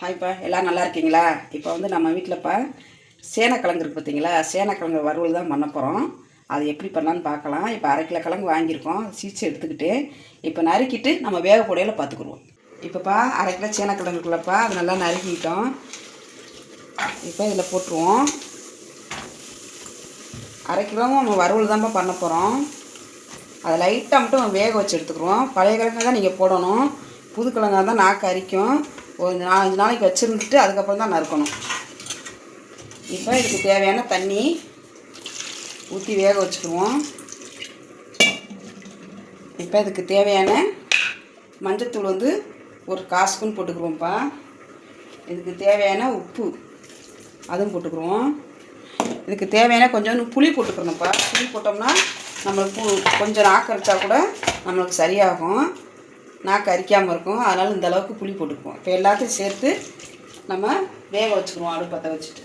ஹாய்ப்பா எல்லாம் நல்லா இருக்கீங்களா? இப்போ வந்து நம்ம வீட்டில்ப்பா சேனக்கிழங்கு இருக்குது பார்த்தீங்களா சேனக்கிழங்கு வறுவல் தான் பண்ண போகிறோம் அது எப்படி பண்ணலான்னு பார்க்கலாம். இப்போ அரை கிலோ கிழங்கு வாங்கியிருக்கோம். சீச்சு எடுத்துக்கிட்டு இப்போ நறுக்கிட்டு நம்ம வேக பொடையில் பார்த்துக்குருவோம் இப்போப்பா அரை கிலோ சேனக்கிழங்குக்குள்ளப்பா அது நல்லா நறுக்கிட்டோம். இப்போ இதில் போட்டுருவோம். அரை கிலோவும் நம்ம வறுவல் தான்ப்பா பண்ண போகிறோம் அதை லைட்டாக மட்டும் வேக வச்சு எடுத்துக்கிறோம் பழைய கிழங்கு தான் நீங்கள் போடணும். புது கிழங்காக தான் நாக்கு அரிக்கும். ஒரு நாலஞ்சு நாளைக்கு வச்சுருந்துட்டு அதுக்கப்புறம் தான் நறுக்கணும். இப்போ இதுக்கு தேவையான தண்ணி ஊற்றி வேக வச்சுக்குவோம். இப்போ இதுக்கு தேவையான மஞ்சத்தூள் வந்து ஒரு கால் ஸ்பூன் போட்டுக்குருவோம்ப்பா இதுக்கு தேவையான உப்பு அதுவும் போட்டுக்குருவோம் இதுக்கு தேவையான கொஞ்சம் புளி போட்டுக்கணும்ப்பா. புளி போட்டோம்னா நம்மளுக்கு கொஞ்சம் நாக்கு கூட நம்மளுக்கு சரியாகும். நான் அரிக்காமல் இருக்கும். அதனால் இந்த அளவுக்கு புளி போட்டுக்குவோம். இப்போ எல்லாத்தையும் சேர்த்து நம்ம வேக வச்சுக்குருவோம் அடுப்பு பற்ற வச்சுட்டு.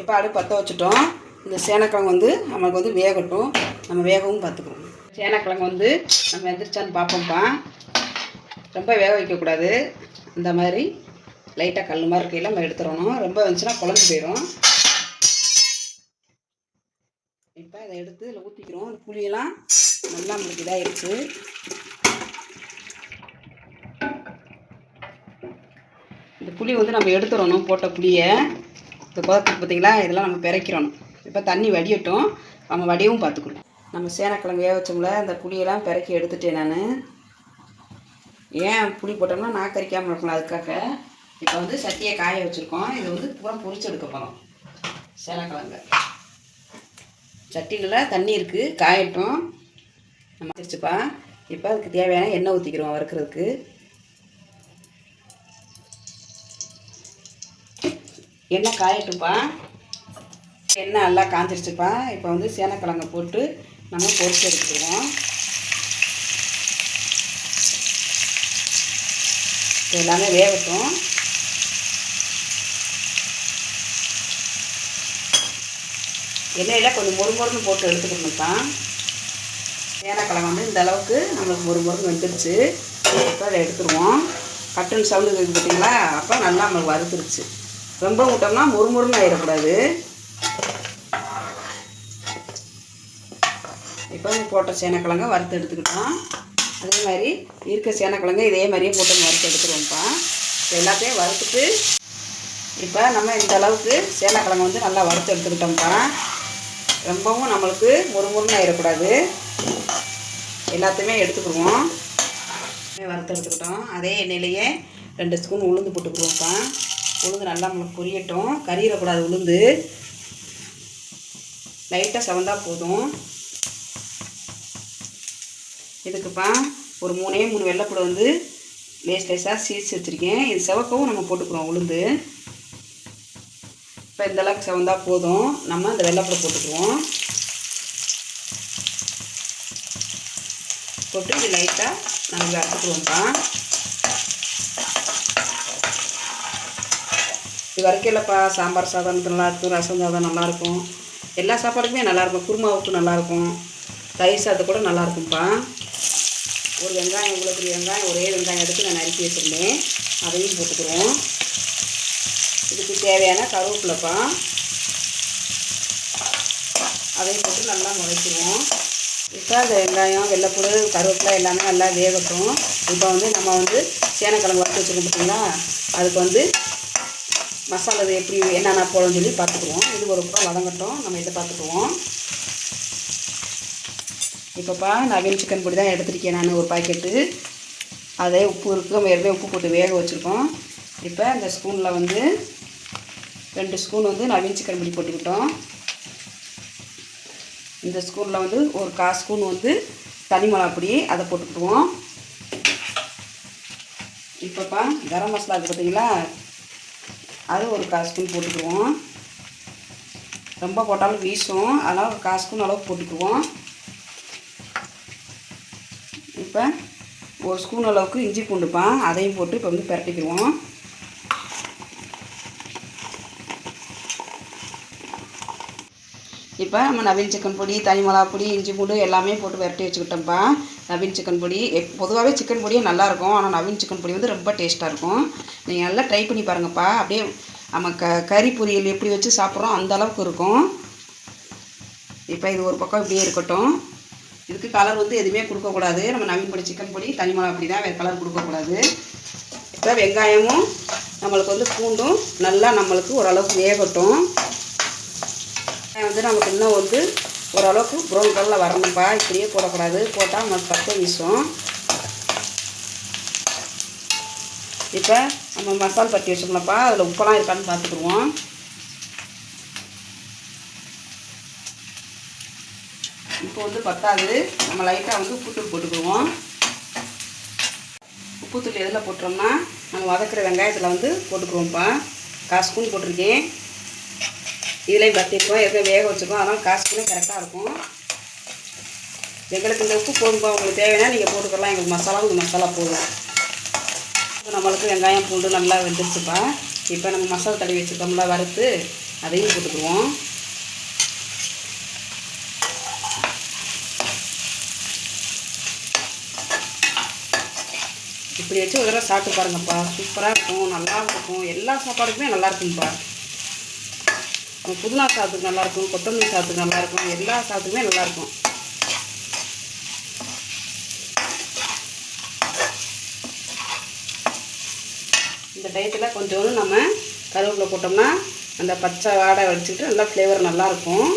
இப்போ அடுப்பு பற்ற வச்சுட்டோம். இந்த சேனக்கிழங்கு வந்து நம்மளுக்கு வந்து வேகட்டும். நம்ம வேகவும் பார்த்துக்குறோம் சேனக்கிழங்கு வந்து நம்ம எந்திரிச்சான்னு பார்ப்போம்ப்பா. ரொம்ப வேக வைக்கக்கூடாது. இந்த மாதிரி லைட்டாக கல் மாதிரி இருக்கையில் நம்ம எடுத்துடணும். ரொம்ப வந்துச்சுன்னா குழம்பு போயிடும் இப்போ இதை எடுத்து இதில் ஊற்றிக்கிறோம் இந்த புளியெல்லாம் நல்லா நம்மளுக்கு இதாகிடுச்சு புளி வந்து நம்ம எடுத்துடணும் போட்ட புளியை. இந்த குதத்துக்கு பார்த்தீங்களா இதெல்லாம் நம்ம பிறக்கிறணும் இப்போ தண்ணி வடியட்டும். நம்ம வடியவும் பார்த்துக்கணும் நம்ம சேனக்கிழங்கு வேக வச்சோம்ல அந்த புளியெல்லாம் பிறக்கி எடுத்துட்டேன் நான். ஏன் புளி போட்டோம்னா நான் கறிக்காமல் இருக்கணும் அதுக்காக. இப்போ வந்து சட்டியை காய வச்சுருக்கோம். இதை வந்து பூரா பொறிச்சு எடுக்க போகிறோம் சேனக்கிழங்கு. சட்டியில் தண்ணி இருக்குது காயட்டும். நம்ம வச்சுப்பா இப்போ அதுக்கு தேவையான எண்ணெய் ஊற்றிக்கிறோம் வறுக்கிறதுக்கு. எண்ணெய் காயட்டுப்பா எண்ணெய் நல்லா காஞ்சிருச்சுப்பா. இப்போ வந்து சேனக்கிழங்க போட்டு நம்ம பொரிச்சு எடுத்துருவோம் எல்லாமே வேகட்டும். எண்ணெயில் கொஞ்சம் மொறு மொறுன்னு போட்டு எடுத்துக்கணும்ப்பா. சேனக்கிழங்கு வந்து இந்த அளவுக்கு நம்மளுக்கு ஒரு மொறுன்னு வந்துருச்சு. இப்போ அதை எடுத்துருவோம். கட்டுன்னு சவுண்டு பார்த்தீங்களா அப்போ நல்லா நம்மளுக்கு வறுத்துருச்சு. ரொம்ப விட்டோம்னா முறுமுறுன்னு ஆயிடக்கூடாது. இப்போ போட்ட சேனக்கிழங்க வறுத்து எடுத்துக்கிட்டோம். அதே மாதிரி இருக்க சேனக்கிழங்க இதே மாதிரியே போட்டு வறுத்து எடுத்துருவோம்ப்பா. இப்போ எல்லாத்தையும் வறுத்துட்டு இப்போ நம்ம இந்த அளவுக்கு சேனக்கிழங்கு வந்து நல்லா வறுத்து எடுத்துக்கிட்டோம்ப்பா. ரொம்பவும் நம்மளுக்கு முறுமுறுன்னு ஆயிடக்கூடாது. எல்லாத்தையுமே எடுத்துக்கிடுவோம். வறுத்து எடுத்துக்கிட்டோம். அதே எண்ணெயிலேயே ரெண்டு ஸ்பூன் உளுந்து போட்டுக்குருவோம்ப்பா உளுந்து நல்லா நம்மளுக்கு பொரியட்டும். கறியிடக்கூடாது உளுந்து. லைட்டாக செவந்தால் போதும். இதுக்குப்பா ஒரு மூணே மூணு வெள்ளைப்பூடை வந்து லேஸ் லேஸாக சீச்சு வச்சுருக்கேன். இது செவக்கவும் நம்ம போட்டுக்கிறோம் உளுந்து. இப்போ இந்தளவுக்கு செவந்தால் செவந்தா போதும். நம்ம இந்த வெள்ளைப்பூடை போட்டுக்குவோம். போட்டு இது லைட்டாக நம்ம வறுத்துக்குவோம்ப்பா இது வரைக்கும் இல்லைப்பா. சாம்பார் சாதம் நல்லாயிருக்கும் ரசம் சாதம் நல்லாயிருக்கும். எல்லா சாப்பாடுக்குமே நல்லாயிருக்கும். குருமா விட்டு நல்லாயிருக்கும். தயிர் சாதம் கூட நல்லாயிருக்கும்ப்பா. ஒரு வெங்காயம் இவ்வளோ பெரிய வெங்காயம் ஒரே வெங்காயம் எடுத்து நான் நறுக்கி வச்சுருந்தேன். அதையும் போட்டுக்கிறோம். இதுக்கு தேவையான கருவேப்பிலைப்பா. அதையும் போட்டு நல்லா முளைச்சிருவோம். இப்போ அந்த வெங்காயம் வெள்ளைப்பூடு கருவேப்பிலை எல்லாமே நல்லா வேகட்டும். இப்போ வந்து நம்ம வந்து சேனக்கிழங்கு வறுத்து வச்சுருக்கோம் பார்த்தீங்களா? அதுக்கு வந்து மசாலா இது எப்படி என்னென்ன போடணும்னு சொல்லி பார்த்துக்குவோம். இது ஒரு பக்கம் வதங்கட்டும். நம்ம இதை பார்த்துக்குவோம். இப்போப்பா நவீன் சிக்கன் பொடி தான் எடுத்துருக்கேன் நான் ஒரு பாக்கெட்டு அதே உப்பு இருக்குது ஏற்கனவே உப்பு போட்டு வேக வச்சுருக்கோம். இப்போ அந்த ஸ்பூனில் வந்து ரெண்டு ஸ்பூன் வந்து நவீன் சிக்கன் பொடி போட்டுக்கிட்டோம். இந்த ஸ்பூனில் வந்து ஒரு கா ஸ்பூன் வந்து தனி மிளகா பொடி அதை போட்டுக்கிடுவோம். இப்போப்பா கரம் மசாலா இருக்குது பார்த்தீங்களா அது ஒரு கால் ஸ்பூன் போட்டுக்குவோம் ரொம்ப போட்டாலும் வீசும். அதனால் ஒரு கால் ஸ்பூன் அளவு போட்டுக்குவோம் இப்போ ஒரு ஸ்பூன் அளவுக்கு இஞ்சி பூண்டுப்பான் அதையும் போட்டு இப்போ வந்து பரட்டிக்கிடுவோம். இப்போ நம்ம நவீன் சிக்கன் பொடி தனி மிளகா பொடி இஞ்சி பூண்டு எல்லாமே போட்டு விரட்டி வச்சுக்கிட்டோம்ப்பா. நவீன் சிக்கன் பொடி. பொதுவாகவே சிக்கன் பொடியே நல்லாயிருக்கும். ஆனால் நவீன் சிக்கன் பொடி வந்து ரொம்ப டேஸ்ட்டாக இருக்கும். நீங்கள் நல்லா ட்ரை பண்ணி பாருங்கப்பா. அப்படியே நம்ம க கறி பொரியல் எப்படி வச்சு சாப்பிட்றோம் அந்த அளவுக்கு இருக்கும். இப்போ இது ஒரு பக்கம் இப்படியே இருக்கட்டும். இதுக்கு கலர் வந்து எதுவுமே கொடுக்கக்கூடாது. நம்ம நவீன் பொடி சிக்கன் பொடி தனி மிளகா பொடி தான் வேறு கலர் கொடுக்கக்கூடாது. இப்போ வெங்காயமும் நம்மளுக்கு வந்து பூண்டும் நல்லா நம்மளுக்கு ஓரளவுக்கு வேகட்டும். வெங்காயம் வந்து நமக்கு இன்னும் வந்து ஓரளவுக்கு ப்ரௌன் கலரில் வரணும்ப்பா இப்படியே போடக்கூடாது. போட்டால் நமக்கு பச்சை வீசும் இப்போ நம்ம மசால் பட்டி வச்சோம்லப்பா அதில் உப்பெல்லாம் இருக்கான்னு பார்த்துக்குருவோம் இப்போ வந்து பத்தாது. நம்ம லைட்டாக வந்து உப்புத்தூள் போட்டுக்குருவோம் உப்புத்தூள் எதில் போட்டுறோம்னா நம்ம வதக்கிற வெங்காயத்தில் வந்து போட்டுக்குருவோம்ப்பா காசு ஸ்பூன் போட்டிருக்கேன். இதுலேயும் பத்திருக்கோம் எதுவும் வேக வச்சுருக்கோம். அதனால் காசு கரெக்டாக இருக்கும். எங்களுக்கு இந்த உப்பு போதும்பா உங்களுக்கு தேவைன்னா நீங்கள் போட்டுக்கலாம். எங்களுக்கு மசாலா இந்த மசாலா போதும். இப்போ நம்மளுக்கு வெங்காயம் பூண்டு நல்லா வெந்துருச்சுப்பா. இப்போ நம்ம மசாலா தடவி வச்சுருக்கோம்ல வறுத்து அதையும் போட்டுக்குவோம் இப்படி வச்சு ஒரு தடவை சாப்பிட்டு பாருங்கப்பா. சூப்பராக இருக்கும். நல்லா இருக்கும். எல்லா சாப்பாடுக்குமே நல்லா இருக்கும்ப்பா புதினா சாதத்துக்கு நல்லாயிருக்கும் கொத்தமல்லி சாதத்துக்கு நல்லாயிருக்கும் எல்லா சாதத்துக்குமே நல்லாயிருக்கும். இந்த டயத்தில் கொஞ்சோண்டு நம்ம கருவேப்பிலை போட்டோம்னா அந்த பச்சை வாடை வடிச்சுக்கிட்டு நல்லா ஃப்ளேவர் நல்லாயிருக்கும்.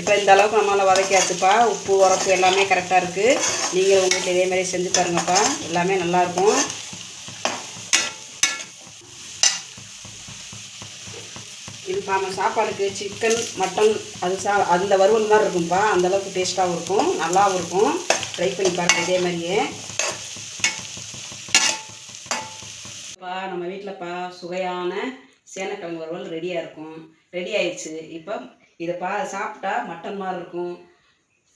இப்போ இந்த அளவுக்கு நம்மளால் வதக்கியாச்சுப்பா உப்பு உரப்பு எல்லாமே கரெக்டாக இருக்குது நீங்கள் உங்கள் வீட்டில் இதே மாதிரி செஞ்சு பாருங்கப்பா. எல்லாமே நல்லாயிருக்கும் இதுப்பா நம்ம சாப்பாடுக்கு சிக்கன் மட்டன் அது சா அந்த வறுவல் மாதிரி இருக்கும்ப்பா அந்தளவுக்கு டேஸ்ட்டாகவும் இருக்கும். நல்லாவும் இருக்கும். ட்ரை பண்ணி பாருங்க இதே மாதிரியே. இப்போ நம்ம வீட்டில்ப்பா சுவையான சேனக்கிழங்கு வறுவல் ரெடியாக இருக்கும். ரெடி ஆயிடுச்சு. இப்போ இதை பா சாப்பிட்டா மட்டன் மாதிரி இருக்கும்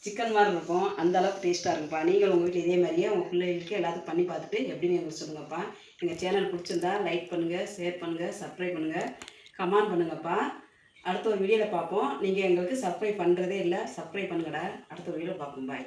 சிக்கன் மாதிரி இருக்கும். அந்தளவுக்கு டேஸ்ட்டாக இருக்கும்ப்பா. நீங்கள் உங்கள் வீட்டில் இதே மாதிரியே உங்கள் பிள்ளைகளுக்கு எல்லாத்துக்கும் பண்ணி பார்த்துட்டு எப்படின்னு எங்களுக்கு சொல்லுங்கப்பா. எங்கள் சேனல் பிடிச்சிருந்தா லைக் பண்ணுங்கள் ஷேர் பண்ணுங்கள் சப்ஸ்கிரைப் பண்ணுங்கள் கமெண்ட் பண்ணுங்கப்பா. அடுத்த ஒரு வீடியோவில் பார்ப்போம். நீங்கள் எங்களுக்கு சப்ஸ்கிரைப் பண்ணுறதே இல்லை சப்ஸ்கிரைப் பண்ணுங்கடா. அடுத்த ஒரு வீடியோ பார்ப்போம். பாய்